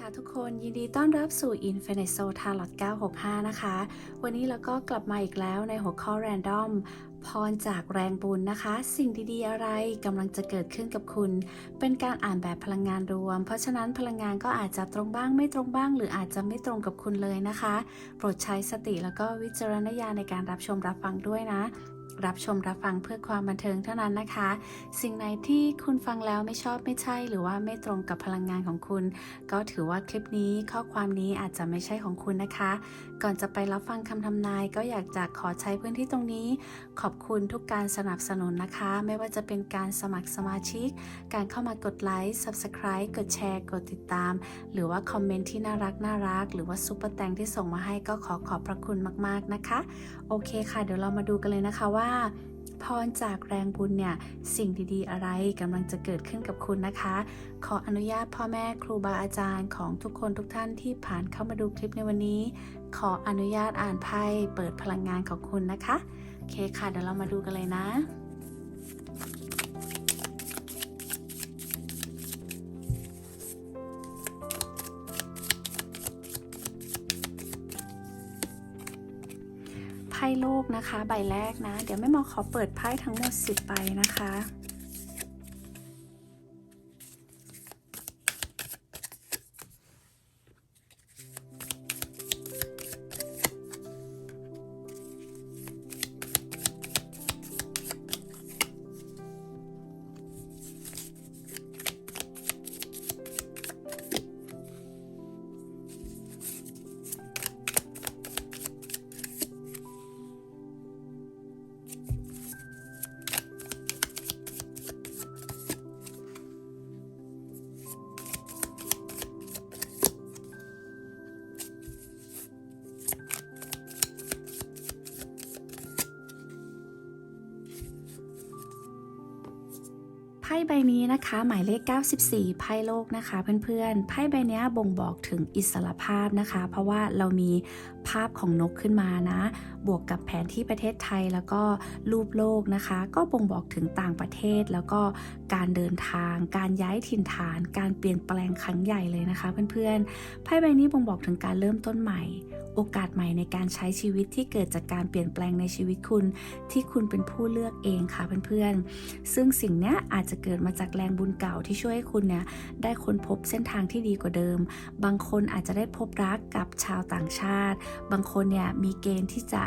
ค่ะทุกคนยินดีต้อนรับสู่ Infinite Soul Tarot 965 นะคะ วันนี้เราก็กลับมาอีกแล้วในหัวข้อ Random พรจากแรงบุญนะคะ สิ่งดีๆอะไรกำลังจะเกิดขึ้นกับคุณ เป็นการอ่านแบบพลังงานรวม เพราะฉะนั้นพลังงานก็อาจจะตรงบ้างไม่ตรงบ้าง หรืออาจจะไม่ตรงกับคุณเลยนะคะ โปรดใช้สติแล้วก็วิจารณญาณในการรับชมรับฟังด้วยนะ รับชมรับฟังเพื่อความบันเทิงเท่านั้นนะคะ สิ่งไหนที่คุณฟังแล้วไม่ชอบไม่ใช่ หรือว่าไม่ตรงกับพลังงานของคุณ ก็ถือว่าคลิปนี้ข้อความนี้อาจจะไม่ใช่ของคุณนะคะก่อนจะไปรับฟังคำทำนายก็อยากจะขอใช้พื้นที่ตรงนี้ ขอบคุณทุกการสนับสนุนนะคะ ไม่ว่าจะเป็นการสมัครสมาชิก การเข้ามากดไลค์ Subscribe กดแชร์ กดติดตาม หรือว่าคอมเมนต์ที่น่ารักน่ารัก หรือว่าซุปเปอร์แตงที่ส่งมาให้ก็ขอขอบพระคุณมาก ๆนะคะ โอเคค่ะ เดี๋ยวเรามาดูกันเลยนะคะว่าพรจากแรงบุญเนี่ย สิ่งดีๆ อะไรกำลังจะเกิดขึ้นกับคุณนะคะ ขออนุญาตพ่อแม่ครูบาอาจารย์ของทุกคนทุกท่านที่ผ่านเข้ามาดูคลิปในวันนี้ขออนุญาตอ่านไพ่เปิดพลังงานของคุณนะคะ โอเคค่ะเดี๋ยวเรามาดูกันเลยนะ ไพ่โลกนะคะ ใบแรกนะ เดี๋ยวแม่หมอขอเปิดไพ่ทั้งหมด 10ใบนะคะ ใบนี้นะคะหมายเลข 94 ไพ่โลกนะคะ เพื่อนๆ ไพ่ใบนี้บ่งบอกถึงอิสรภาพนะคะ เพราะว่าเรามีภาพของนกขึ้นมานะ บวกกับแผนที่ประเทศไทยแล้วก็รูปโลกนะคะ ก็บ่งบอกถึงต่างประเทศแล้วก็การเดินทาง การย้ายถิ่นฐาน การเปลี่ยนแปลงครั้งใหญ่เลยนะคะ เพื่อนๆไพ่ใบนี้บ่งบอกถึงการเริ่มต้นใหม่ โอกาสใหม่ในการใช้ชีวิตที่เกิดจากการเปลี่ยนแปลงในชีวิตคุณ ที่คุณเป็นผู้เลือกเองค่ะเพื่อนๆ ซึ่งสิ่งนี้อาจจะเกิดมาจากแรงบุญเก่าที่ช่วยให้คุณเนี่ยได้ค้นพบเส้นทางที่ดีกว่าเดิม บางคนอาจจะได้พบรักกับชาวต่างชาติ บางคนเนี่ยมีเกณฑ์ที่จะ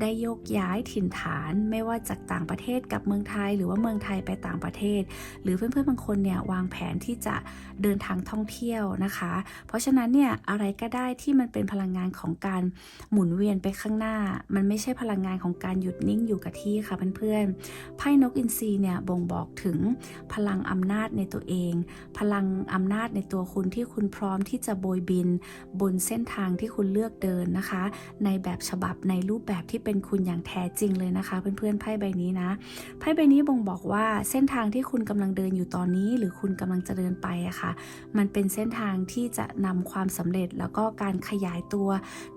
ได้โยกย้ายถิ่นฐานไม่ว่าจากต่างประเทศกับเมืองไทย หรือว่าเมืองไทยไปต่างประเทศ หรือเพื่อนๆบางคนเนี่ยวางแผนที่จะเดินทางท่องเที่ยวนะคะ เพราะฉะนั้นเนี่ยอะไรก็ได้ที่มันเป็นพลังงานของการหมุนเวียนไปข้างหน้า มันไม่ใช่พลังงานของการหยุดนิ่งอยู่กับที่ค่ะเพื่อนๆไพ่นกอินทรีเนี่ยบ่งบอกถึงพลังอำนาจในตัวเอง พลังอำนาจในตัวคุณที่คุณพร้อมที่จะโบยบิน บนเส้นทางที่คุณเลือกเดินนะคะ ในแบบฉบับในรูปแบบที่เป็นคุณอย่างแท้จริงเลยนะคะ เพื่อนๆไพ่ใบนี้นะไพ่ใบนี้บ่งบอกว่าเส้นทางที่คุณกำลังเดินอยู่ตอนนี้ หรือคุณกำลังจะเดินไปอะค่ะ มันเป็นเส้นทางที่จะนำความสำเร็จแล้วก็การขยายตัว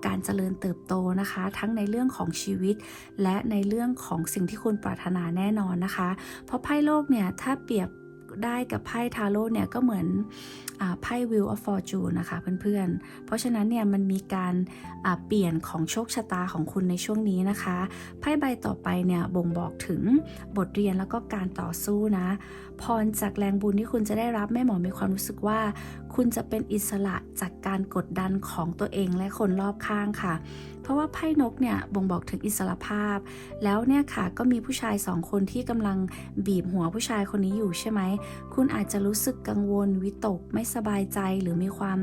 การเจริญเติบโตนะคะ ทั้งในเรื่องของชีวิต และในเรื่องของสิ่งที่คุณปรารถนาแน่นอนนะคะ เพราะไพ่โลกเนี่ยถ้าเปรียบ ได้กับไพ่ทาโร่เนี่ยก็เหมือนไพ่ Wheel of Fortune นะคะเพื่อนๆ เพราะฉะนั้นเนี่ยมันมีการเปลี่ยนของโชคชะตาของคุณในช่วงนี้นะคะไพ่ใบต่อไปเนี่ยบ่งบอกถึงบทเรียนแล้วก็การต่อสู้นะพรจากแรงบุญที่คุณจะได้รับแม่หมอมีความรู้สึกว่า คุณจะเป็นอิสระจากการกดดันของตัวเองและคนรอบข้างค่ะ เพราะว่าไพ่นกเนี่ยบ่งบอกถึงอิสรภาพ แล้วเนี่ยค่ะก็มีผู้ชายสองคนที่กำลังบีบหัวผู้ชายคนนี้อยู่ใช่ไหม คุณอาจจะรู้สึกกังวลวิตกไม่สบายใจหรือมีความ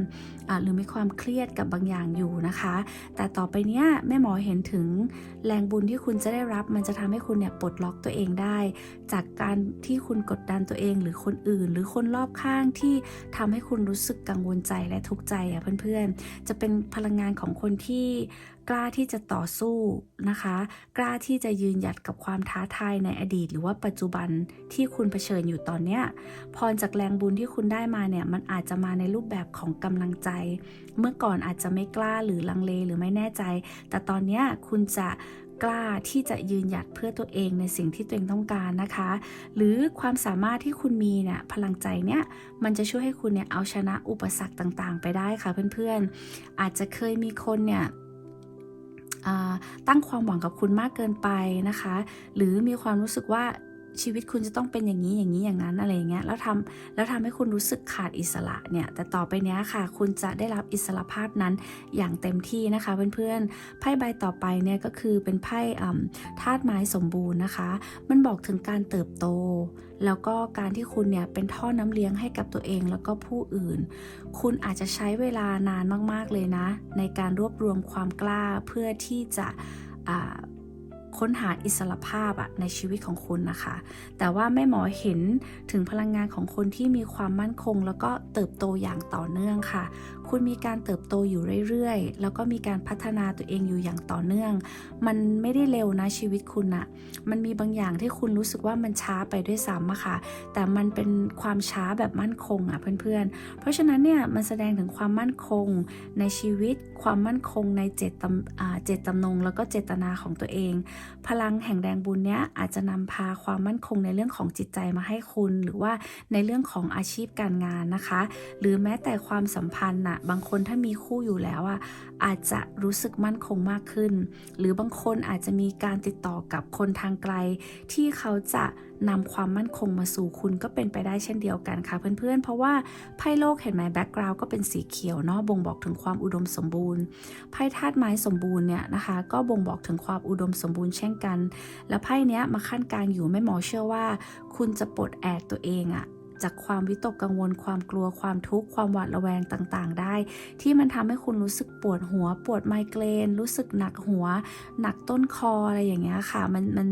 หรือมีความเครียดกับบางอย่างอยู่นะคะ แต่ต่อไปเนี้ยแม่หมอเห็นถึงแรงบุญที่คุณจะได้รับมันจะทำให้คุณเนี่ยปลดล็อกตัวเองได้ จากการที่คุณกดดันตัวเองหรือคนอื่น หรือคนรอบข้างที่ทำให้คุณรู้สึกกังวลใจและทุกข์ใจอะเพื่อนๆ จะเป็นพลังงานของคนที่กล้าที่จะต่อสู้นะคะ กล้าที่จะยืนหยัดกับความท้าทายในอดีต หรือว่าปัจจุบันที่คุณเผชิญอยู่ตอนเนี้ยพรจากแรงบุญที่คุณได้มาเนี่ยมันอาจจะมาในรูปแบบของกำลังใจ เมื่อก่อนอาจจะไม่กล้าหรือลังเลหรือไม่แน่ใจ แต่ตอนนี้คุณจะกล้าที่จะยืนหยัดเพื่อตัวเองในสิ่งที่ตัวเองต้องการนะคะ หรือความสามารถที่คุณมีเนี่ยพลังใจเนี่ยมันจะช่วยให้คุณเนี่ยเอาชนะอุปสรรคต่างๆ ไปได้ค่ะเพื่อนๆ อาจจะเคยมีคนเนี่ยตั้งความหวังกับคุณมากเกินไปนะคะ หรือมีความรู้สึกว่า ชีวิตคุณจะต้องเป็นอย่างนี้อย่างนี้อย่างนั้นอะไรอย่างเงี้ยแล้วทำแล้วทำให้คุณรู้สึกขาดอิสระเนี่ยแต่ต่อไปเนี้ยค่ะ คุณจะได้รับอิสระภาพนั้นอย่างเต็มที่นะคะเพื่อนๆไพ่ใบต่อไปเนี่ยก็คือเป็นไพ่ธาตุไม้สมบูรณ์นะคะ มันบอกถึงการเติบโต แล้วก็การที่คุณเนี่ยเป็นท่อน้ำเลี้ยงให้กับตัวเองแล้วก็ผู้อื่น คุณอาจจะใช้เวลานานมากๆเลยนะ ในการรวบรวมความกล้าเพื่อที่จะ ค้นหาอิสรภาพอะในชีวิตของคุณนะคะ แต่ว่าแม่หมอเห็นถึงพลังงานของคนที่มีความมั่นคง แล้วก็เติบโตอย่างต่อเนื่องค่ะ คุณมีการเติบโตอยู่เรื่อยๆ แล้วก็มีการพัฒนาตัวเองอยู่อย่างต่อเนื่อง มันไม่ได้เร็วนะชีวิตคุณอะมันมีบางอย่างที่คุณรู้สึกว่ามันช้าไปด้วยซ้ำอะค่ะ แต่มันเป็นความช้าแบบมั่นคงอะเพื่อนๆ เพราะฉะนั้นเนี่ยมันแสดงถึงความมั่นคงในชีวิต ความมั่นคงในเจตตำอ่าเจตจำนง แล้วก็เจตนาของตัวเอง พลังแห่งแดงบุญเนี้ยอาจจะนำพาความมั่นคงในเรื่องของจิตใจมาให้คุณ หรือว่าในเรื่องของอาชีพการงานนะคะ หรือแม้แต่ความสัมพันธ์น่ะบางคนถ้ามีคู่อยู่แล้วอะอาจจะรู้สึกมั่นคงมากขึ้น หรือบางคนอาจจะมีการติดต่อกับคนทางไกล ที่เขาจะนำความมั่นคงมาสู่คุณก็เป็นไปได้เช่นเดียวกันค่ะเพื่อนๆ เพราะว่าไพ่โลกเห็นไหมแบ็กกราวด์ก็เป็นสีเขียวเนาะบ่งบอกถึงความอุดมสมบูรณ์ไพ่ธาตุไม้สมบูรณ์เนี่ยนะคะ ก็บ่งบอกถึงความอุดมสมบูรณ์เช่นกัน แล้วไพ่เนี้ยมาขั้นกลางอยู่แม่หมอเชื่อว่า คุณจะปลดแอกตัวเองอะ จากความวิตกกังวล ความกลัวความทุกข์ความหวาดระแวงต่างๆ ได้ ที่มันทำให้คุณรู้สึกปวดหัว ปวดไมเกรน รู้สึกหนักหัว หนักต้นคออะไรอย่างเงี้ยค่ะ มันมัน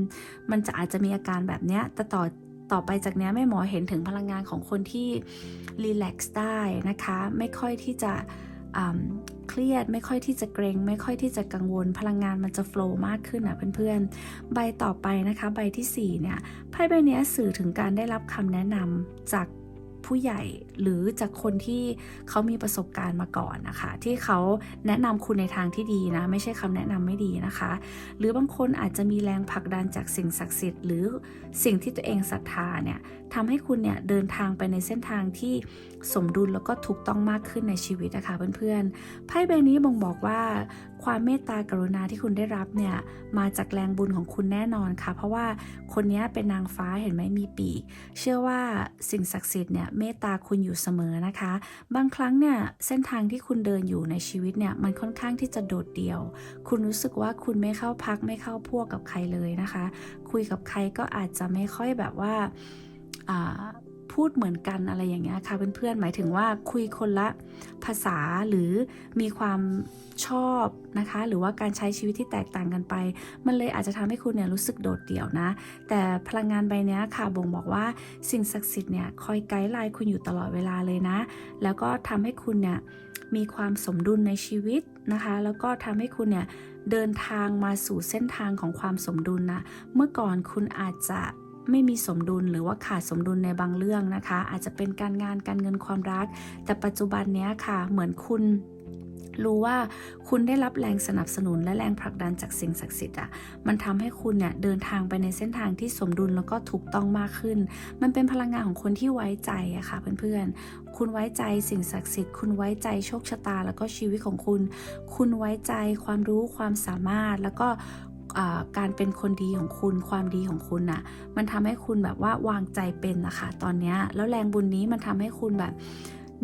มันจะอาจจะมีอาการแบบเนี้ยแต่ต่อต่อไปจากเนี้ยแม่หมอเห็นถึงพลังงานของคนที่รีแลกซ์ได้นะคะ ไม่ค่อยที่จะ เครียดไม่ค่อยที่จะเกรงไม่ค่อยที่จะกังวล พลังงานมันจะโฟล์มากขึ้นอะเพื่อนๆ ใบต่อไปนะคะ ใบทีสี่4 เนี่ยไพ่ใบเนี้ยสื่อถึงการได้รับคำแนะนำจากผู้ใหญ่หรือจากคนที่เขามีประสบการณ์มาก่อนนะคะ ที่เขาแนะนำคุณในทางที่ดีนะ ไม่ใช่คำแนะนำไม่ดีนะคะ หรือบางคนอาจจะมีแรงผลักดันจากสิ่งศักดิ์สิทธิ์หรือสิ่งที่ตัวเองศรัทธาเนี่ยทำให้คุณเนี่ยเดินทางไปในเส้นทางที่สมดุลแล้วก็ถูกต้องมากขึ้นในชีวิตนะคะเพื่อนๆไพ่ใบนี้บ่งบอกว่าความเมตตากรุณาที่คุณได้รับเนี่ยมาจากแรงบุญของคุณแน่นอนค่ะ เพราะว่าคนนี้เป็นนางฟ้าเห็นไหมมีปีก เชื่อว่าสิ่งศักดิ์สิทธิ์เนี่ยเมตตาคุณอยู่เสมอนะคะ บางครั้งเนี่ยเส้นทางที่คุณเดินอยู่ในชีวิตเนี่ยมันค่อนข้างที่จะโดดเดี่ยว คุณรู้สึกว่าคุณไม่เข้าพักไม่เข้าพวกกับใครเลยนะคะ คุยกับใครก็อาจจะไม่ค่อยแบบว่า พูดเหมือนกันอะไรอย่างเงี้ยค่ะเพื่อนๆหมายถึงว่าคุยคนละภาษาหรือมีความชอบนะคะ หรือว่าการใช้ชีวิตที่แตกต่างกันไป มันเลยอาจจะทำให้คุณเนี่ยรู้สึกโดดเดี่ยวนะ แต่พลังงานใบเนี้ยค่ะบ่งบอกว่าสิ่งศักดิ์สิทธิ์เนี่ยคอยไกด์ไลน์คุณอยู่ตลอดเวลาเลยนะ แล้วก็ทำให้คุณเนี่ยมีความสมดุลในชีวิตนะคะ แล้วก็ทำให้คุณเนี่ยเดินทางมาสู่เส้นทางของความสมดุลนะเมื่อก่อนคุณอาจจะ ไม่มีสมดุลหรือว่าขาดสมดุลในบางเรื่องนะคะ อาจจะเป็นการงานการเงินความรัก แต่ปัจจุบันเนี้ยค่ะเหมือนคุณรู้ว่าคุณได้รับแรงสนับสนุนและแรงผลักดันจากสิ่งศักดิ์สิทธิ์อะ มันทำให้คุณเนี่ยเดินทางไปในเส้นทางที่สมดุลแล้วก็ถูกต้องมากขึ้น มันเป็นพลังงานของคนที่ไว้ใจอะค่ะเพื่อนๆ คุณไว้ใจสิ่งศักดิ์สิทธิ์ คุณไว้ใจโชคชะตา แล้วก็ชีวิตของคุณ คุณไว้ใจความรู้ความสามารถแล้วก็ การเป็นคนดีของคุณความดีของคุณน่ะมันทำให้คุณแบบว่าวางใจเป็นนะคะตอนนี้แล้วแรงบุญนี้มันทำให้คุณแบบ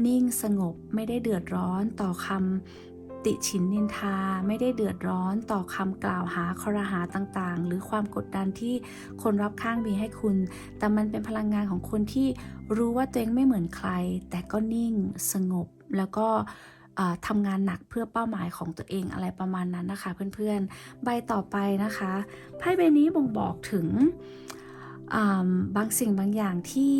นิ่งสงบไม่ได้เดือดร้อนต่อคำติฉินนินทาไม่ได้เดือดร้อนต่อคำกล่าวหาครหาต่างๆ หรือความกดดันที่คนรอบข้างมีให้คุณ แต่มันเป็นพลังงานของคนที่รู้ว่าตัวเองไม่เหมือนใคร แต่ก็นิ่งสงบแล้วก็ ทำงานหนักเพื่อเป้าหมายของตัวเองอะไรประมาณนั้นนะคะ เพื่อนๆ ใบต่อไปนะคะไพ่ใบนี้บ่งบอกถึงบางสิ่งบางอย่างที่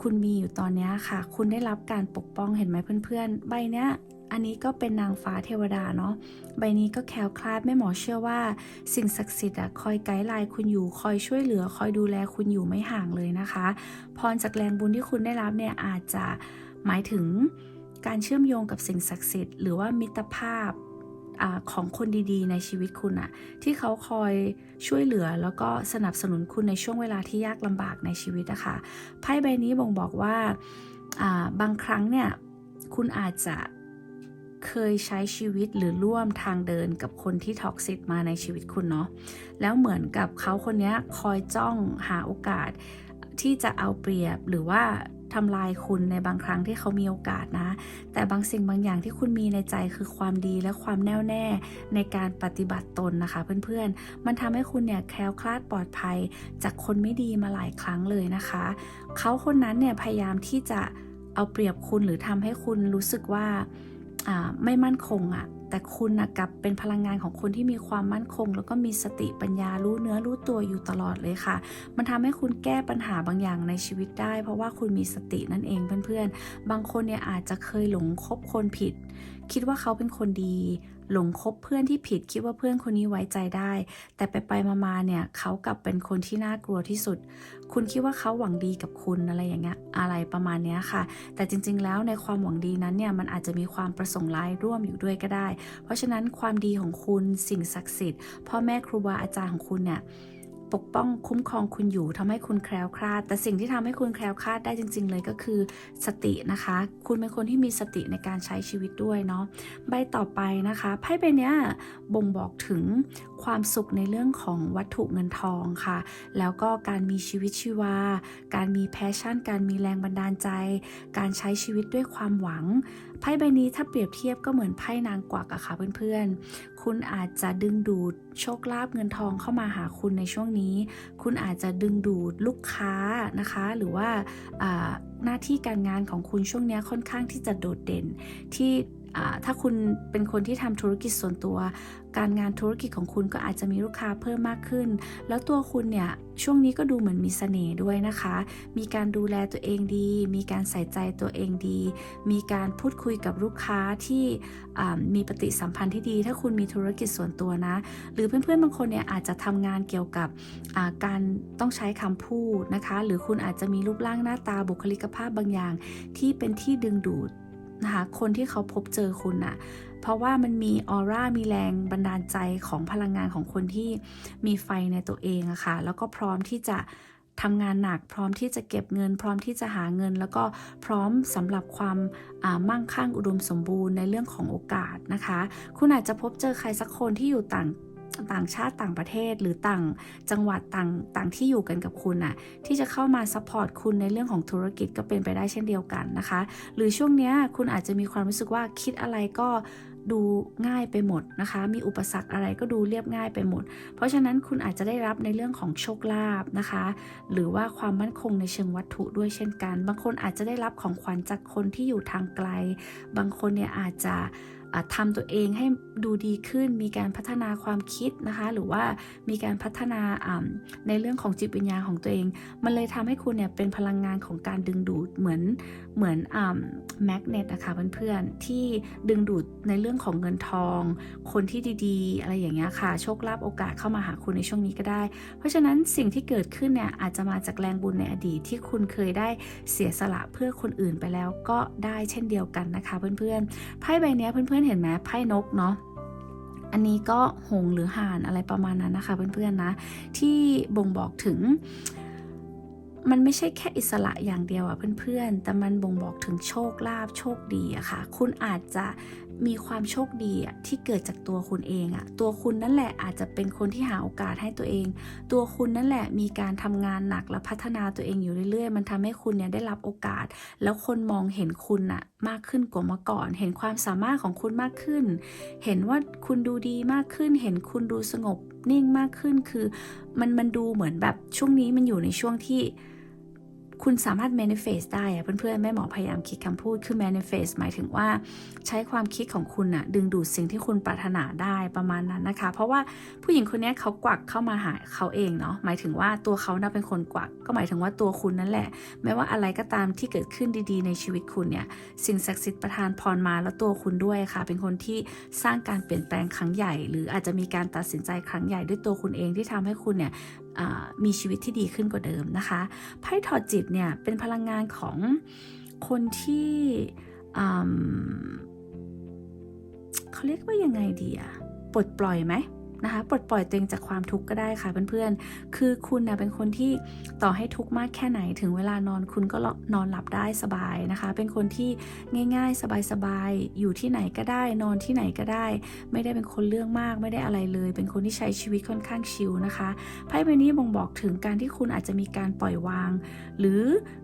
คุณมีอยู่ตอนนี้ค่ะ คุณได้รับการปกป้องเห็นไหมเพื่อนๆ ใบเนี้ยอันนี้ก็เป็นนางฟ้าเทวดาเนาะ ใบนี้ก็แคล้วคลาดแม่หมอเชื่อว่า สิ่งศักดิ์สิทธิ์อะคอยไกด์ไลน์คุณอยู่ คอยช่วยเหลือ คอยดูแลคุณอยู่ไม่ห่างเลยนะคะ พรจากแรงบุญที่คุณได้รับเนี่ยอาจจะหมายถึง การเชื่อมโยงกับสิ่งศักดิ์สิทธิ์หรือว่ามิตรภาพอของคนดีๆ ในชีวิตคุณอะที่เขาคอยช่วยเหลือแล้วก็สนับสนุนคุณในช่วงเวลาที่ยากลำบากในชีวิตอะค่ะไพ่ใบนี้บ่งบอกว่าบางครั้งเนี่ยคุณอาจจะเคยใช้ชีวิตหรือร่วมทางเดินกับคนที่ท็อกซิกมาในชีวิตคุณเนาะแล้วเหมือนกับเขาคนนี้คอยจ้องหาโอกาสที่จะเอาเปรียบหรือว่า ทำลายคุณในบางครั้งที่เขามีโอกาสนะ แต่บางสิ่งบางอย่างที่คุณมีในใจคือความดีและความแน่วแน่ในการปฏิบัติตนนะคะเพื่อนๆ มันทำให้คุณเนี่ยแคล้วคลาดปลอดภัย จากคนไม่ดีมาหลายครั้งเลยนะคะ เขาคนนั้นเนี่ยพยายามที่จะเอาเปรียบคุณหรือทำให้คุณรู้สึกว่าอ่าไม่มั่นคงอะ่ะ แต่คุณนะกลับเป็นพลังงานของคนที่มีความมั่นคง แล้วก็มีสติปัญญารู้เนื้อรู้ตัวอยู่ตลอดเลยค่ะ มันทำให้คุณแก้ปัญหาบางอย่างในชีวิตได้ เพราะว่าคุณมีสตินั่นเองเพื่อนๆ บางคนเนี่ยอาจจะเคยหลงคบคนผิด คิดว่าเขาเป็นคนดี หลงคบเพื่อนที่ผิดคิดว่าเพื่อนคนนี้ไว้ใจได้ แต่ไปไปมาๆเนี่ยเขากลับเป็นคนที่น่ากลัวที่สุด คุณคิดว่าเขาหวังดีกับคุณอะไรอย่างเงี้ยอะไรประมาณเนี้ยค่ะ แต่จริง ๆ แล้วในความหวังดีนั้นเนี่ยมันอาจจะมีความประสงค์ร้ายร่วมอยู่ด้วยก็ได้ เพราะฉะนั้นความดีของคุณสิ่งศักดิ์สิทธิ์พ่อแม่ครูบาอาจารย์ของคุณเนี่ย ปกป้องคุ้มครองคุณอยู่ทำให้คุณแคล้วคลาด แต่สิ่งที่ทำให้คุณแคล้วคลาดได้จริง ๆ เลยก็คือสตินะคะ คุณเป็นคนที่มีสติในการใช้ชีวิตด้วยเนาะใบต่อไปนะคะไพ่ใบนี้บ่งบอกถึงความสุขในเรื่องของวัตถุเงินทองค่ะ แล้วก็การมีชีวิตชีวา การมีแพชชั่น การมีแรงบันดาลใจ การใช้ชีวิตด้วยความหวังไพ่ใบนี้ถ้าเปรียบเทียบก็เหมือนไพ่นางกวักอะค่ะเพื่อนๆ คุณอาจจะดึงดูดโชคลาภเงินทองเข้ามาหาคุณในช่วงนี้ คุณอาจจะดึงดูดลูกค้านะคะ หรือว่าหน้าที่การงานของคุณช่วงนี้ค่อนข้างที่จะโดดเด่นที่ ถ้าคุณเป็นคนที่ทำธุรกิจส่วนตัว การงานธุรกิจของคุณก็อาจจะมีลูกค้าเพิ่มมากขึ้น แล้วตัวคุณเนี่ยช่วงนี้ก็ดูเหมือนมีเสน่ห์ด้วยนะคะ มีการดูแลตัวเองดี มีการใส่ใจตัวเองดี มีการพูดคุยกับลูกค้าที่มีปฏิสัมพันธ์ที่ดี ถ้าคุณมีธุรกิจส่วนตัวนะ หรือเพื่อนๆบางคนเนี่ยอาจจะทำงานเกี่ยวกับการต้องใช้คำพูดนะคะ หรือคุณอาจจะมีรูปร่างหน้าตาบุคลิกภาพบางอย่าง ที่เป็นที่ดึงดูด นะคะคนที่เขาพบเจอคุณน่ะเพราะว่ามันมีออร่ามีแรงบันดาลใจของพลังงานของคนที่มีไฟในตัวเองอะค่ะแล้วก็พร้อมที่จะทำงานหนักพร้อมที่จะเก็บเงิน พร้อมที่จะหาเงิน แล้วก็พร้อมสำหรับความามั่งคั่งอุดมสมบูรณ์ในเรื่องของโอกาสนะคะ คุณอาจจะพบเจอใครสักคนที่อยู่ต่าง ต่างชาติต่างประเทศหรือต่างจังหวัดต่างต่างที่อยู่กันกับคุณน่ะที่จะเข้ามาซัพพอร์ตคุณในเรื่องของธุรกิจก็เป็นไปได้เช่นเดียวกันนะคะ หรือช่วงเนี้ยคุณอาจจะมีความรู้สึกว่าคิดอะไรก็ดูง่ายไปหมดนะคะ มีอุปสรรคอะไรก็ดูเรียบง่ายไปหมด เพราะฉะนั้นคุณอาจจะได้รับในเรื่องของโชคลาภนะคะ หรือว่าความมั่นคงในเชิงวัตถุด้วยเช่นกัน บางคนอาจจะได้รับของขวัญจากคนที่อยู่ทางไกล บางคนเนี่ยอาจจะ ทำตัวเองให้ดูดีขึ้น มีการพัฒนาความคิดนะคะ หรือว่ามีการพัฒนาในเรื่องของจิตวิญญาณของตัวเอง มันเลยทำให้คุณเนี่ยเป็นพลังงานของการดึงดูดเหมือนเหมือนแมกเนตนะคะเพื่อนๆที่ดึงดูดในเรื่องของเงินทอง คนที่ดีๆ อะไรอย่างเงี้ยค่ะ โชคลาภโอกาสเข้ามาหาคุณในช่วงนี้ก็ได้ เพราะฉะนั้นสิ่งที่เกิดขึ้นเนี่ยอาจจะมาจากแรงบุญในอดีตที่คุณเคยได้เสียสละเพื่อคนอื่นไปแล้วก็ได้เช่นเดียวกันนะคะเพื่อนๆไพ่ใบเนี้ยเพื่อนๆเห็นไหมไพ่นกเนาะอันนี้ก็หงหรือห่านอะไรประมาณนั้นนะคะเพื่อนๆนะ ที่บ่งบอกถึง มันไม่ใช่แค่อิสระอย่างเดียวอะเพื่อนๆ แต่มันบ่งบอกถึงโชคลาภโชคดีอะค่ะ คุณอาจจะ มีความโชคดีอะที่เกิดจากตัวคุณเองอะตัวคุณนั่นแหละอาจจะเป็นคนที่หาโอกาสให้ตัวเอง ตัวคุณนั่นแหละมีการทำงานหนักและพัฒนาตัวเองอยู่เรื่อยๆ มันทำให้คุณเนี่ยได้รับโอกาส แล้วคนมองเห็นคุณอะมากขึ้นกว่าเมื่อก่อน เห็นความสามารถของคุณมากขึ้น เห็นว่าคุณดูดีมากขึ้น เห็นคุณดูสงบนิ่งมากขึ้นคือ มันมันดูเหมือนแบบช่วงนี้มันอยู่ในช่วงที่ คุณสามารถ manifest ได้อะเพื่อนๆ แม่หมอพยายามคิดคำพูด คือ manifest หมายถึงว่าใช้ความคิดของคุณอะดึงดูดสิ่งที่คุณปรารถนาได้ประมาณนั้นนะคะ เพราะว่าผู้หญิงคนนี้เขากวักเข้ามาหาเขาเองเนาะ หมายถึงว่าตัวเขาน่ะเป็นคนกวัก ก็หมายถึงว่าตัวคุณนั่นแหละ ไม่ว่าอะไรก็ตามที่เกิดขึ้นดีๆ ในชีวิตคุณเนี่ย สิ่งศักดิ์สิทธิ์ประทานพรมาแล้วตัวคุณด้วยค่ะ เป็นคนที่สร้างการเปลี่ยนแปลงครั้งใหญ่ หรืออาจจะมีการตัดสินใจครั้งใหญ่ด้วยตัวคุณเองที่ทำให้คุณเนี่ยมีชีวิตที่ดีขึ้นกว่าเดิมนะคะไพ่ถอดจิตเนี่ยเป็นพลังงานของคนที่เขาเรียกว่ายังไงดีอะปลดปล่อยไหม นะคะปลดปล่อยตัวเองจากความทุกข์ก็ได้ค่ะเพื่อนๆ คือคุณนะเป็นคนที่ต่อให้ทุกข์มากแค่ไหนถึงเวลานอนคุณก็นอนหลับได้สบายนะคะ เป็นคนที่ง่ายๆ สบายๆ อยู่ที่ไหนก็ได้ นอนที่ไหนก็ได้ ไม่ได้เป็นคนเรื่องมากไม่ได้อะไรเลย เป็นคนที่ใช้ชีวิตค่อนข้างชิลนะคะไพ่ใบนี้บ่งบอกถึงการที่คุณอาจจะมีการปล่อยวาง หรือ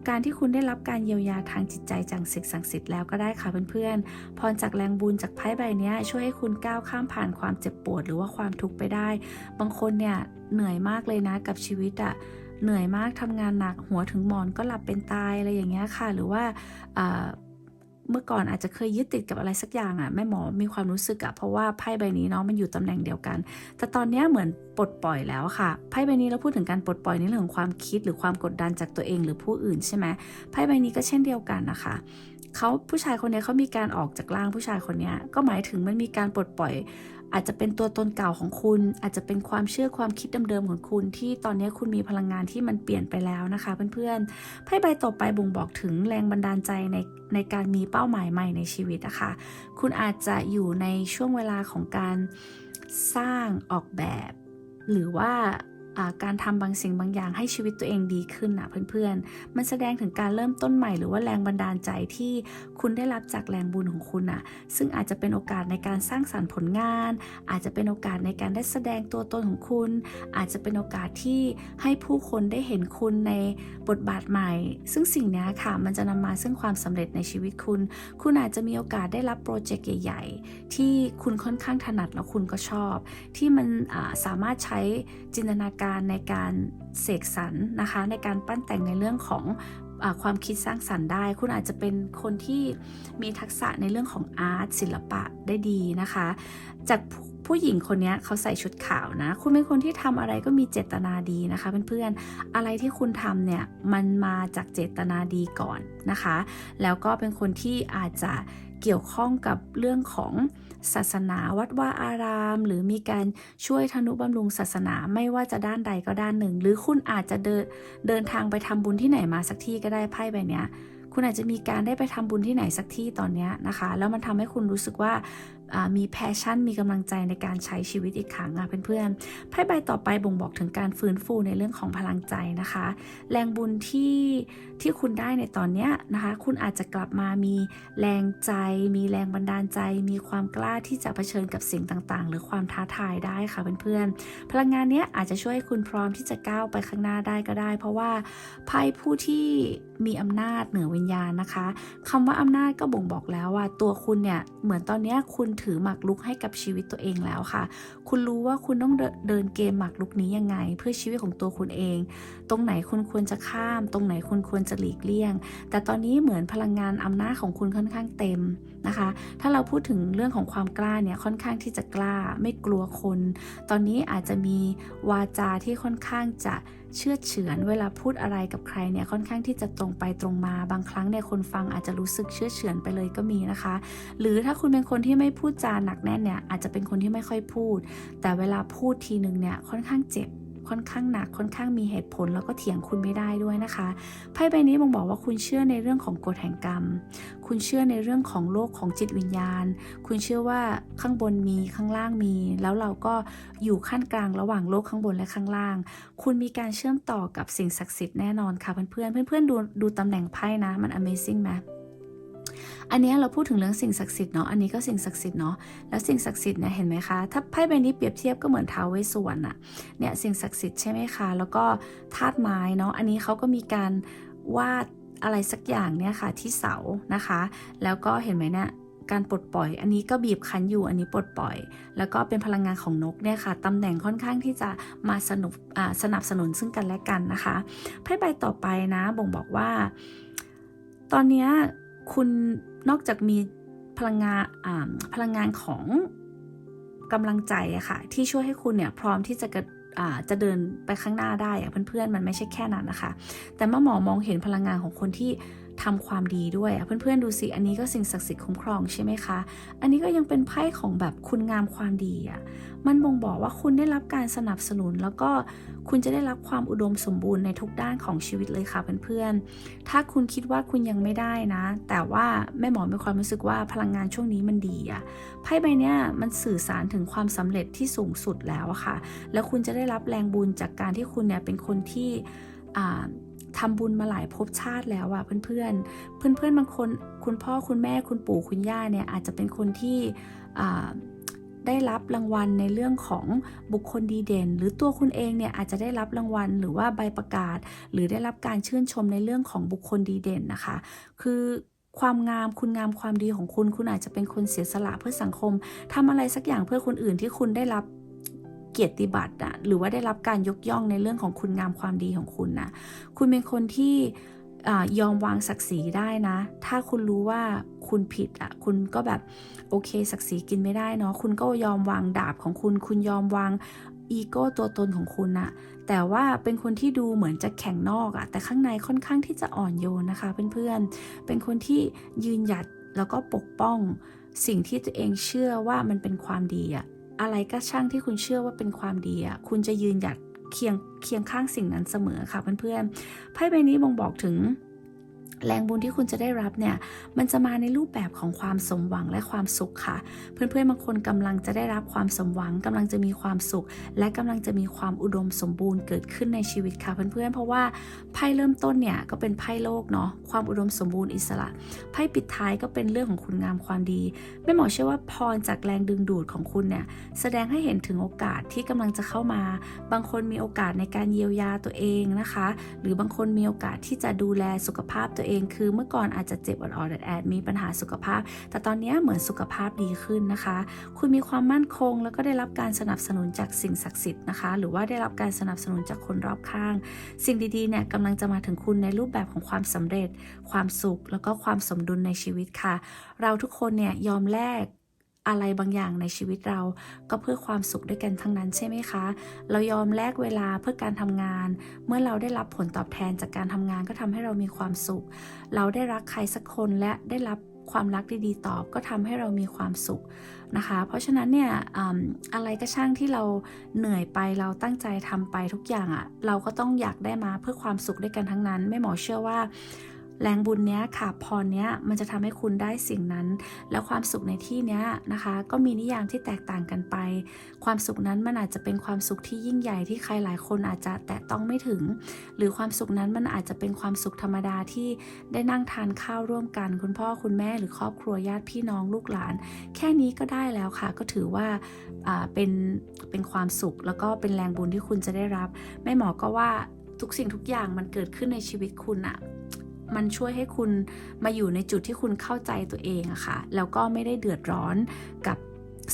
การที่คุณได้รับการเยียวยาทางจิตใจจากสิ่งศักดิ์สิทธิ์แล้วก็ได้ค่ะเพื่อนๆพรจากแรงบุญจากไพ่ใบนี้ช่วยให้คุณก้าวข้ามผ่านความเจ็บปวดหรือว่าความทุกข์ไปได้ บางคนเนี่ยเหนื่อยมากเลยนะกับชีวิตอะเหนื่อยมากทำงานหนักหัวถึงหมอนก็หลับเป็นตายอะไรอย่างเงี้ยค่ะ หรือว่าเมื่อก่อนอาจจะเคยยึดติดกับอะไรสักอย่างอะ่ะแม่หมอมีความรู้สึกอะเพราะว่าไพ่ใบนี้เนาะมันอยู่ตำแหน่งเดียวกัน แต่ตอนนี้เหมือนปลดปล่อยแล้วค่ะไพ่ใบนี้เราพูดถึงการปลดปล่อยในเรื่องของความคิดหรือความกดดันจากตัวเองหรือผู้อื่นใช่ไหมไพ่ใบนี้ก็เช่นเดียวกันนะคะ เขาผู้ชายคนนี้เขามีการออกจากร่างผู้ชายคนนี้ก็หมายถึงมันมีการปลดปล่อย อาจจะเป็นตัวตนเก่าของคุณ อาจจะเป็นความเชื่อความคิดเดิมๆของคุณ ที่ตอนนี้คุณมีพลังงานที่มันเปลี่ยนไปแล้วนะคะ เพื่อนๆไพ่ใบต่อไปบ่งบอกถึงแรงบันดาลใจในในการมีเป้าหมายใหม่ในชีวิตนะคะ คุณอาจจะอยู่ในช่วงเวลาของการสร้างออกแบบ หรือว่า การทำบางสิ่งบางอย่างให้ชีวิตตัวเองดีขึ้นนะเพื่อนๆ มันแสดงถึงการเริ่มต้นใหม่หรือว่าแรงบันดาลใจที่คุณได้รับจากแรงบุญของคุณนะซึ่งอาจจะเป็นโอกาสในการสร้างสรรค์ผลงาน อาจจะเป็นโอกาสในการได้แสดงตัวตนของคุณ อาจจะเป็นโอกาสที่ให้ผู้คนได้เห็นคุณในบทบาทใหม่ ซึ่งสิ่งนี้ค่ะมันจะนำมาซึ่งความสำเร็จในชีวิตคุณ คุณอาจจะมีโอกาสได้รับโปรเจกต์ใหญ่ ๆ ที่คุณค่อนข้างถนัดแล้วคุณก็ชอบ ที่มันสามารถใช้จินตนาการในการเสกสรรนะคะ ในการปั้นแต่งในเรื่องของอความคิดสร้างสรรค์ได้ คุณอาจจะเป็นคนที่มีทักษะในเรื่องของอาร์ตศิลปะได้ดีนะคะ จากผู้หญิงคนนี้เขาใส่ชุดขาวนะ คุณเป็นคนที่ทำอะไรก็มีเจตนาดีนะคะเพื่อนๆ อะไรที่คุณทำเนี่ย มันมาจากเจตนาดีก่อนนะคะ แล้วก็เป็นคนที่อาจจะเกี่ยวข้องกับเรื่องของ ศาสนาวัดว่าอาราม หรือมีการช่วยธนุบำรุงศาสนาไม่ว่าจะด้านใดก็ด้านหนึ่ง หรือคุณอาจจะเดินเดินทางไปทำบุญที่ไหนมาสักที่ก็ได้ไพ่ใบเนี้ยคุณอาจจะมีการได้ไปทำบุญที่ไหนสักที่ตอนนี้นะคะ แล้วมันทำให้คุณรู้สึกว่า มีแพชชั่น มีกำลังใจในการใช้ชีวิตอีกครั้งอะเพื่อนๆไพ่ใบต่อไปบ่งบอกถึงการฟื้นฟูในเรื่องของพลังใจนะคะ แรงบุญที่ที่คุณได้ในตอนนี้นะคะ คุณอาจจะกลับมามีแรงใจ มีแรงบันดาลใจ มีความกล้าที่จะเผชิญกับสิ่งต่างๆ หรือความท้าทายได้ค่ะเพื่อนๆพลังงานนี้อาจจะช่วยคุณพร้อมที่จะก้าวไปข้างหน้าได้ก็ได้ เพราะว่าไพ่ผู้ที่มีอำนาจเหนือวิญญาณนะคะคำว่าอำนาจก็บ่งบอกแล้วว่าตัวคุณเนี่ยเหมือนตอนนี้คุณถือหมากรุกให้กับชีวิตตัวเองแล้วค่ะ คุณรู้ว่าคุณต้องเดินเกมหมากรุกนี้ยังไง เพื่อชีวิตของตัวคุณเอง ตรงไหนคุณควรจะข้าม ตรงไหนคุณควรจะหลีกเลี่ยง แต่ตอนนี้เหมือนพลังงานอำนาจของคุณค่อนข้างเต็มนะคะ ถ้าเราพูดถึงเรื่องของความกล้าเนี่ยค่อนข้างที่จะกล้าไม่กลัวคน ตอนนี้อาจจะมีวาจาที่ค่อนข้างจะ เชื่อเฉือนเวลาพูดอะไรกับใครเนี่ยค่อนข้างที่จะตรงไปตรงมาบางครั้งเนี่ยคนฟังอาจจะรู้สึกเชื่อเฉือนไปเลยก็มีนะคะ หรือถ้าคุณเป็นคนที่ไม่พูดจาหนักแน่นเนี่ยอาจจะเป็นคนที่ไม่ค่อยพูด แต่เวลาพูดทีหนึ่งเนี่ยค่อนข้างเจ็บ ค่อนข้างหนักค่อนข้างมีเหตุผล แล้วก็เถียงคุณไม่ได้ด้วยนะคะไพ่ใบนี้บ่งบอกว่าคุณเชื่อในเรื่องของกฎแห่งกรรม คุณเชื่อในเรื่องของโลกของจิตวิญญาณ คุณเชื่อว่าข้างบนมีข้างล่างมี แล้วเราก็อยู่ขั้นกลางระหว่างโลกข้างบนและข้างล่าง คุณมีการเชื่อมต่อกับสิ่งศักดิ์สิทธิ์แน่นอนค่ะเพื่อนๆเพื่อนๆดูดูตำแหน่งไพ่นะมัน Amazing ไหม อันนี้เราพูดถึงเรื่องสิ่งศักดิ์สิทธิ์เนาะ อันนี้ก็สิ่งศักดิ์สิทธิ์เนาะ แล้วสิ่งศักดิ์สิทธิ์เนี่ยเห็นไหมคะ ถ้าไพ่ใบนี้เปรียบเทียบก็เหมือนท้าวเวสสุวรรณอะเนี่ยสิ่งศักดิ์สิทธิ์ใช่ไหมคะ แล้วก็ธาตุไม้เนาะ อันนี้เขาก็มีการวาดอะไรสักอย่างเนี่ยค่ะที่เสานะคะ แล้วก็เห็นไหมเนี่ยการปลดปล่อย อันนี้ก็บีบคั้นอยู่ อันนี้ปลดปล่อย แล้วก็เป็นพลังงานของนกเนี่ยค่ะ ตำแหน่งค่อนข้างที่จะมาสนุกสนับสนุนซึ่งกันและกันนะคะ ไพ่ใบต่อไปนะ บ่งบอกว่า ตอนนี้ คุณนอกจากมีพลังงานพลังงานของกำลังใจอะค่ะ ที่ช่วยให้คุณเนี่ยพร้อมที่จะจะเดินไปข้างหน้าได้อะเพื่อนๆมันไม่ใช่แค่นั้นนะคะ แต่เมื่อหมอมองเห็นพลังงานของคนที่ ทำความดีด้วยเพื่อนๆดูสิอันนี้ก็สิ่งศักดิ์สิทธิ์คุ้มครองใช่ไหมคะ อันนี้ก็ยังเป็นไพ่ของแบบคุณงามความดีอะมันบ่งบอกว่าคุณได้รับการสนับสนุน แล้วก็คุณจะได้รับความอุดมสมบูรณ์ในทุกด้านของชีวิตเลยค่ะเพื่อนๆถ้าคุณคิดว่าคุณยังไม่ได้นะ แต่ว่าแม่หมอมีความรู้สึกว่าพลังงานช่วงนี้มันดีอะไพ่ใบเนี้ยมันสื่อสารถึงความสำเร็จที่สูงสุดแล้วอะค่ะ แล้วคุณจะได้รับแรงบุญจากการที่คุณเนี่ยเป็นคนที่อ่า ทำบุญมาหลายภพชาติแล้วอะเพื่อนๆ เพื่อนๆบางคนคุณพ่อคุณแม่คุณปู่คุณย่าเนี่ยอาจจะเป็นคนที่ได้รับรางวัลในเรื่องของบุคคลดีเด่น หรือตัวคุณเองเนี่ยอาจจะได้รับรางวัลหรือว่าใบประกาศ หรือได้รับการชื่นชมในเรื่องของบุคคลดีเด่นนะคะ คือความงามคุณงามความดีของคุณ คุณอาจจะเป็นคนเสียสละเพื่อสังคมทำอะไรสักอย่างเพื่อคนอื่นที่คุณได้รับ เกียรติบัตรอะหรือว่าได้รับการยกย่องในเรื่องของคุณงามความดีของคุณนะคุณเป็นคนที่อยอมวางศักดิ์ศรีได้นะ ถ้าคุณรู้ว่าคุณผิดอะคุณก็แบบโอเคศักดิ์ศรีกินไม่ได้เนาะ คุณก็ยอมวางดาบของคุณ คุณยอมวางอีโก้ตัวตนของคุณอะแต่ว่าเป็นคนที่ดูเหมือนจะแข็งนอกอะแต่ข้างในค่อนข้างที่จะอ่อนโยนนะคะเพื่อนๆ เป็นคนที่ยืนหยัดแล้วก็ปกป้อง สิ่งที่ตัวเองเชื่อว่ามันเป็นความดีอะ อะไรก็ช่างที่คุณเชื่อว่าเป็นความดีอะคุณจะยืนหยัดเคียงเคียงข้างสิ่งนั้นเสมอค่ะเพื่อนๆไพ่ใบนี้บ่งบอกถึง แรงบุญที่คุณจะได้รับเนี่ยมันจะมาในรูปแบบของความสมหวังและความสุขค่ะ เพื่อนๆบางคนกำลังจะได้รับความสมหวังกำลังจะมีความสุข และกำลังจะมีความอุดมสมบูรณ์เกิดขึ้นในชีวิตค่ะ เพื่อนๆเพราะว่าไพ่เริ่มต้นเนี่ยก็เป็นไพ่โลกเนาะความอุดมสมบูรณ์อิสระไพ่ปิดท้ายก็เป็นเรื่องของคุณงามความดีแม่หมอเชื่อว่าพรจากแรงดึงดูดของคุณเนี่ยแสดงให้เห็นถึงโอกาสที่กำลังจะเข้ามา บางคนมีโอกาสในการเยียวยาตัวเองนะคะ หรือบางคนมีโอกาสที่จะดูแลสุขภาพตัวเองคือเมื่อก่อนอาจจะเจ็บอ่อนๆแอดมีปัญหาสุขภาพ แต่ตอนนี้เหมือนสุขภาพดีขึ้นนะคะ คุณมีความมั่นคง แล้วก็ได้รับการสนับสนุนจากสิ่งศักดิ์สิทธิ์นะคะ หรือว่าได้รับการสนับสนุนจากคนรอบข้าง สิ่งดีๆเนี่ยกำลังจะมาถึงคุณในรูปแบบของความสำเร็จ ความสุข แล้วก็ความสมดุลในชีวิตค่ะ เราทุกคนเนี่ยยอมแลก อะไรบางอย่างในชีวิตเรา ก็เพื่อความสุขด้วยกันทั้งนั้นใช่ไหมคะ เรายอมแลกเวลาเพื่อการทำงาน เมื่อเราได้รับผลตอบแทนจากการทำงานก็ทำให้เรามีความสุข เราได้รักใครสักคนและได้รับความรักดีๆตอบก็ทำให้เรามีความสุขนะคะ เพราะฉะนั้นเนี่ยอะไรก็ช่างที่เราเหนื่อยไปเราตั้งใจทำไปทุกอย่างอะ่ะเราก็ต้องอยากได้มาเพื่อความสุขด้วยกันทั้งนั้นแม่หมอเชื่อว่า แรงบุญเนี้ยค่ะพรเนี้ยมันจะทำให้คุณได้สิ่งนั้น แล้วความสุขในที่เนี้ยนะคะ ก็มีนิยามที่แตกต่างกันไป ความสุขนั้นมันอาจจะเป็นความสุขที่ยิ่งใหญ่ที่ใครหลายคนอาจจะแตะต้องไม่ถึง หรือความสุขนั้นมันอาจจะเป็นความสุขธรรมดาที่ได้นั่งทานข้าวร่วมกัน คุณพ่อคุณแม่หรือครอบครัวญาติพี่น้องลูกหลาน แค่นี้ก็ได้แล้วค่ะ ก็ถือว่าอ่าเป็นเป็นความสุขแล้วก็เป็นแรงบุญที่คุณจะได้รับแม่หมอก็ว่าทุกสิ่งทุกอย่างมันเกิดขึ้นในชีวิตคุณอะ มันช่วยให้คุณมาอยู่ในจุดที่คุณเข้าใจตัวเองอะค่ะ แล้วก็ไม่ได้เดือดร้อนกับ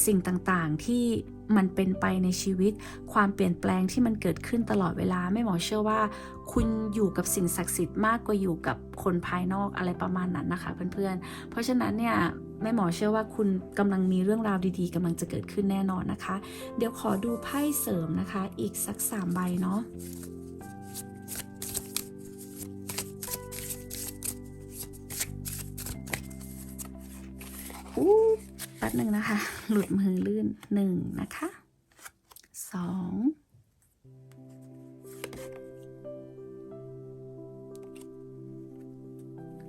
สิ่งต่างๆที่มันเป็นไปในชีวิต ความเปลี่ยนแปลงที่มันเกิดขึ้นตลอดเวลาไม่หมอเชื่อว่า คุณอยู่กับสิ่งศักดิ์สิทธิ์มากกว่าอยู่กับคนภายนอกอะไรประมาณนั้นนะคะ เพื่อนๆ เพราะฉะนั้นเนี่ยแม่หมอเชื่อว่าคุณกำลังมีเรื่องราวดีๆกำลังจะเกิดขึ้นแน่นอนนะคะ เดี๋ยวขอดูไพ่เสริมนะคะ อีกสักสามใบเนาะ อู้แป๊บหนึ่งนะคะ หลุดมือลื่นหนึ่งนะคะสอง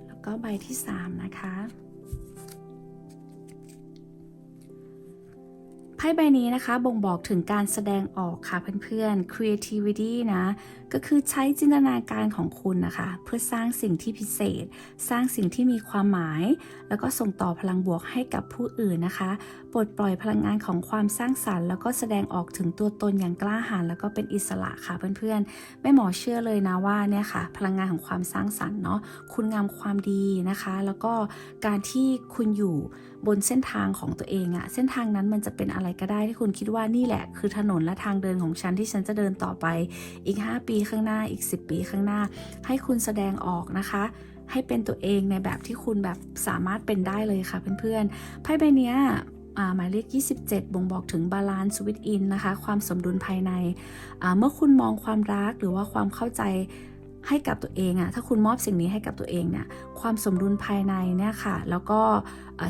แล้วก็ใบที่สามนะคะไพ่ใบนี้นะคะบ่งบอกถึงการแสดงออกค่ะเพื่อนๆ creativity นะ ก็คือใช้จินตนาการของคุณนะคะ เพื่อสร้างสิ่งที่พิเศษ สร้างสิ่งที่มีความหมาย แล้วก็ส่งต่อพลังบวกให้กับผู้อื่นนะคะปลดปล่อยพลังงานของความสร้างสรรค์ แล้วก็แสดงออกถึงตัวตนอย่างกล้าหาญแล้วก็เป็นอิสระค่ะเพื่อนๆแม่หมอเชื่อเลยนะว่าเนี่ยค่ะ พลังงานของความสร้างสรรค์เนาะคุณงามความดีนะคะ แล้วก็การที่คุณอยู่บนเส้นทางของตัวเองอะเส้นทางนั้นมันจะเป็นอะไรก็ได้ที่คุณคิดว่านี่แหละ คือถนนและทางเดินของฉันที่ฉันจะเดินต่อไปอีก 5 ปีข้างหน้าอีก 10 ปีข้างหน้า ให้คุณแสดงออกนะคะ ให้เป็นตัวเองในแบบที่คุณแบบสามารถเป็นได้เลยค่ะเพื่อนๆไพ่ใบนี้หมายเลข 27 บ่งบอกถึงบาลานซ์สวิตอินนะคะ ความสมดุลภายใน เมื่อคุณมองความรักหรือว่าความเข้าใจให้กับตัวเองอะถ้าคุณมอบสิ่งนี้ให้กับตัวเองเนี่ย ความสมดุลภายในเนี่ยค่ะ แล้วก็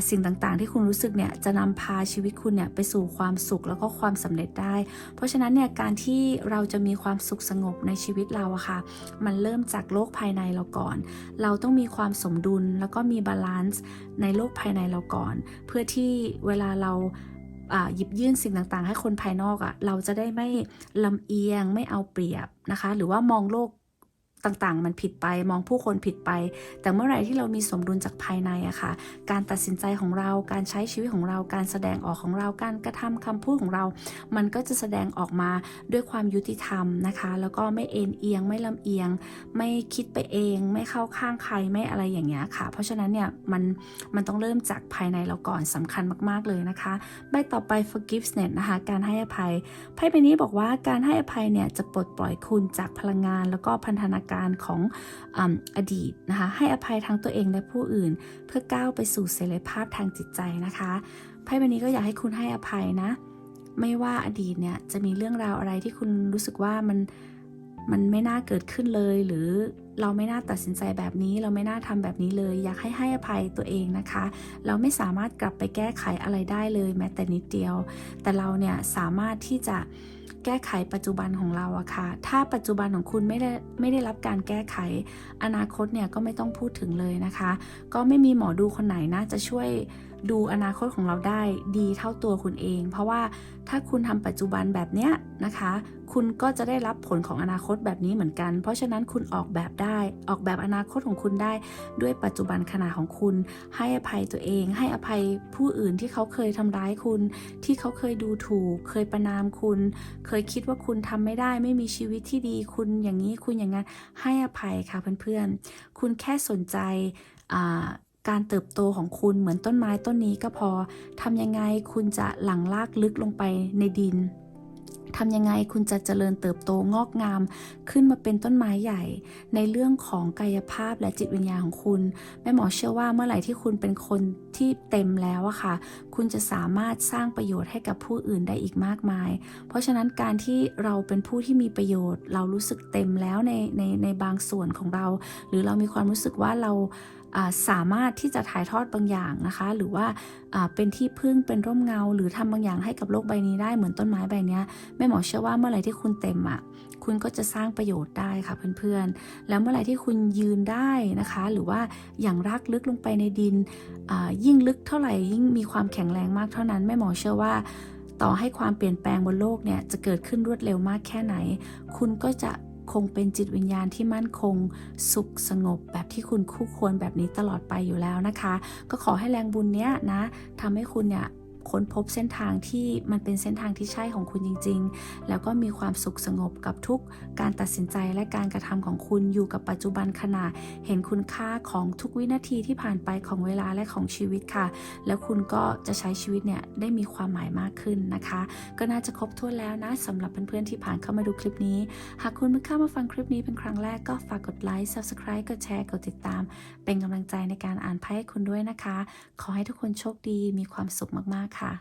สิ่งต่างๆ ที่คุณรู้สึกเนี่ยจะนำพาชีวิตคุณเนี่ยไปสู่ความสุขแล้วก็ความสำเร็จได้ เพราะฉะนั้นเนี่ยการที่เราจะมีความสุขสงบในชีวิตเราอะค่ะ มันเริ่มจากโลกภายในเราก่อน เราต้องมีความสมดุลแล้วก็มีบาลานซ์ในโลกภายในเราก่อน เพื่อที่เวลาเราหยิบยื่นสิ่งต่างๆ ให้คนภายนอกอะเราจะได้ไม่ลำเอียงไม่เอาเปรียบนะคะ หรือว่ามองโลก ต่างๆ มันผิดไปมองผู้คนผิดไป แต่เมื่อไหร่ที่เรามีสมดุลจากภายในอะค่ะ การตัดสินใจของเราการใช้ชีวิตของเราการแสดงออกของเราการกระทำคำพูดของเรา มันก็จะแสดงออกมาด้วยความยุติธรรมนะคะ แล้วก็ไม่เอ็นเอียง ไม่ลำเอียง ไม่คิดไปเอง ไม่เข้าข้างใครไม่อะไรอย่างเงี้ยค่ะ เพราะฉะนั้นเนี่ยมันมันต้องเริ่มจากภายในเราก่อนสำคัญมากๆเลยนะคะใบต่อไป forgiveness นะคะการให้อภัยไพ่ใบนี้บอกว่าการให้อภัยเนี่ยจะปลดปล่อยคุณจากพลังงาน แล้วก็พันธนาการของออดีตนะคะให้อภัยทั้งตัวเองและผู้อื่น เพื่อก้าวไปสู่เสรีภาพทางจิตใจนะคะไพ่ใบนี้ก็อยากให้คุณให้อภัยนะ ไม่ว่าอดีตเนี่ยจะมีเรื่องราวอะไรที่คุณรู้สึกว่ามันมันไม่น่าเกิดขึ้นเลยหรือเราไม่น่าตัดสินใจแบบนี้ เราไม่น่าทำแบบนี้เลย อยากให้ให้อภัยตัวเองนะคะ เราไม่สามารถกลับไปแก้ไขอะไรได้เลยแม้แต่นิดเดียว แต่เราเนี่ยสามารถที่จะ แก้ไขปัจจุบันของเราอะค่ะ ถ้าปัจจุบันของคุณไม่ได้ไม่ได้รับการแก้ไข อนาคตเนี่ยก็ไม่ต้องพูดถึงเลยนะคะ ก็ไม่มีหมอดูคนไหนนะจะช่วย ดูอนาคตของเราได้ดีเท่าตัวคุณเอง เพราะว่าถ้าคุณทำปัจจุบันแบบเนี้ยนะคะ คุณก็จะได้รับผลของอนาคตแบบนี้เหมือนกัน เพราะฉะนั้นคุณออกแบบได้ ออกแบบอนาคตของคุณได้ ด้วยปัจจุบันขณะของคุณ ให้อภัยตัวเอง ให้อภัยผู้อื่นที่เขาเคยทำร้ายคุณ ที่เขาเคยดูถูก เคยประนามคุณ เคยคิดว่าคุณทำไม่ได้ ไม่มีชีวิตที่ดี คุณอย่างนี้ คุณอย่างนั้น ให้อภัยค่ะเพื่อนๆ คุณแค่สนใจ การเติบโตของคุณเหมือนต้นไม้ต้นนี้ก็พอทำยังไงคุณจะหลั่งลากลึกลงไปในดินทำยังไงคุณจะเจริญเติบโตงอกงาม ขึ้นมาเป็นต้นไม้ใหญ่ ในเรื่องของกายภาพและจิตวิญญาณของคุณแม่หมอเชื่อว่าเมื่อไหร่ที่คุณเป็นคนที่เต็มแล้วอะค่ะ คุณจะสามารถสร้างประโยชน์ให้กับผู้อื่นได้อีกมากมาย เพราะฉะนั้นการที่เราเป็นผู้ที่มีประโยชน์ เรารู้สึกเต็มแล้วในในในบางส่วนของเรา หรือเรามีความรู้สึกว่าเราอ่า สามารถที่จะถ่ายทอดบางอย่างนะคะ หรือว่าเป็นที่พึ่งเป็นร่มเงา หรือทำบางอย่างให้กับโลกใบนี้ได้เหมือนต้นไม้ใบนี้แม่หมอเชื่อว่าเมื่อไหร่ที่คุณเต็มอะคุณก็จะสร้างประโยชน์ได้ค่ะเพื่อนๆ แล้วเมื่อไหร่ที่คุณยืนได้นะคะ หรือว่าอย่างรากลึกลงไปในดินยิ่งลึกเท่าไหร่ยิ่งมีความแข็งแรงมากเท่านั้นแม่หมอเชื่อว่าต่อให้ความเปลี่ยนแปลงบนโลกเนี่ยจะเกิดขึ้นรวดเร็วมากแค่ไหน คุณก็จะ คงเป็นจิตวิญญาณที่มั่นคง สุขสงบแบบที่คุณคู่ควรแบบนี้ตลอดไปอยู่แล้วนะคะ ก็ขอให้แรงบุญเนี้ยนะทำให้คุณเนี่ย ค้นพบเส้นทางที่มันเป็นเส้นทางที่ใช่ของคุณจริง ๆ แล้วก็มีความสุขสงบกับทุกการตัดสินใจและการกระทำของคุณอยู่กับปัจจุบันขณะ เห็นคุณค่าของทุกวินาทีที่ผ่านไปของเวลาและของชีวิตค่ะ แล้วคุณก็จะใช้ชีวิตเนี่ยได้มีความหมายมากขึ้นนะคะ ก็น่าจะครบถ้วนแล้วนะสำหรับเพื่อนๆที่ผ่านเข้ามาดูคลิปนี้ หากคุณเพิ่งเข้ามาฟังคลิปนี้เป็นครั้งแรกก็ฝากกดไลค์ subscribe กดแชร์กดติดตาม เป็นกำลังใจในการอ่านไพ่ให้คุณด้วยนะคะ ขอให้ทุกคนโชคดีมีความสุขมากๆค่ะ